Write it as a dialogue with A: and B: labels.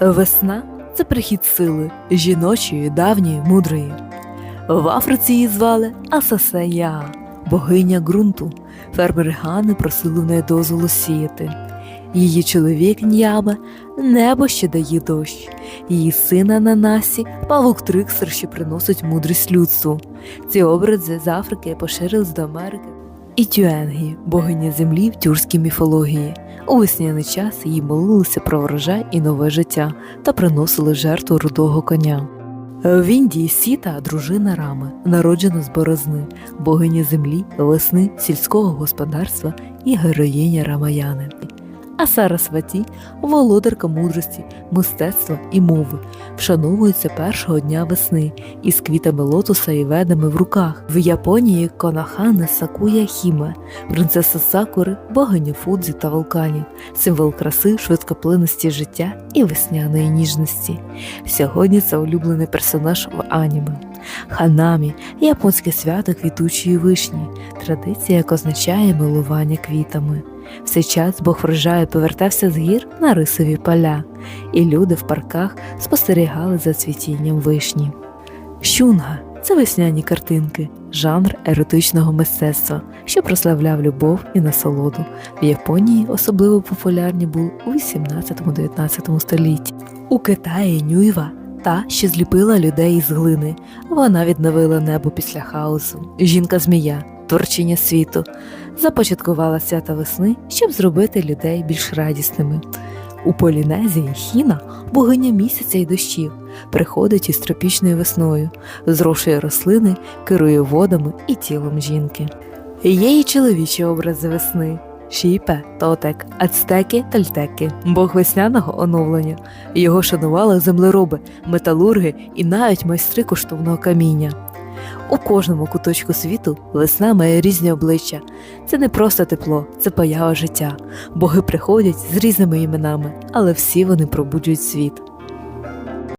A: Весна це прихід сили, жіночої, давньої, мудрої. В Африці її звали Асасея, богиня ґрунту. Фермери Гани просили в неї дозволу сіяти. Її чоловік Ньяме небо ще дає дощ. Її сина Ананасі павук Триксер, що приносить мудрість людству. Ці образи з Африки поширились до Америки. І Тюенгі, богиня землі в тюркській міфології. У весняний час їй молилися про врожай і нове життя та приносили жертву рудого коня. В Індії Сіта дружина Рами, народжена з борозни, богиня землі, весни, сільського господарства і героїня Рамаяни. А Сарасваті володарка мудрості, мистецтва і мови, вшановується першого дня весни із квітами лотоса і ведами в руках. В Японії Конахане Сакуя Хіме, принцеса Сакури, богиня Фудзі та вулканів, символ краси, швидкоплинності життя і весняної ніжності. Сьогодні це улюблений персонаж в аніме. Ханамі японське свято квітучої вишні, традиція, яка означає милування квітами. В цей час Бог врожаю повертався з гір на рисові поля, і люди в парках спостерігали за цвітінням вишні. Щунга це весняні картинки, жанр еротичного мистецтва, що прославляв любов і насолоду. В Японії особливо популярні були у 18-19 столітті. У Китаї Нюйва та, що зліпила людей із глини. Вона відновила небо після хаосу. Жінка-змія, творчиня світу, започаткувала свята весни, щоб зробити людей більш радісними. У Полінезії Хіна, богиня місяця і дощів, приходить із тропічною весною, зрошує рослини, керує водами і тілом жінки. Є й чоловічі образи весни. Шіпе, Тотек, Ацтеки, Тальтеки, бог весняного оновлення. Його шанували землероби, металурги і навіть майстри коштовного каміння. У кожному куточку світу весна має різні обличчя. Це не просто тепло, це поява життя. Боги приходять з різними іменами, але всі вони пробуджують світ.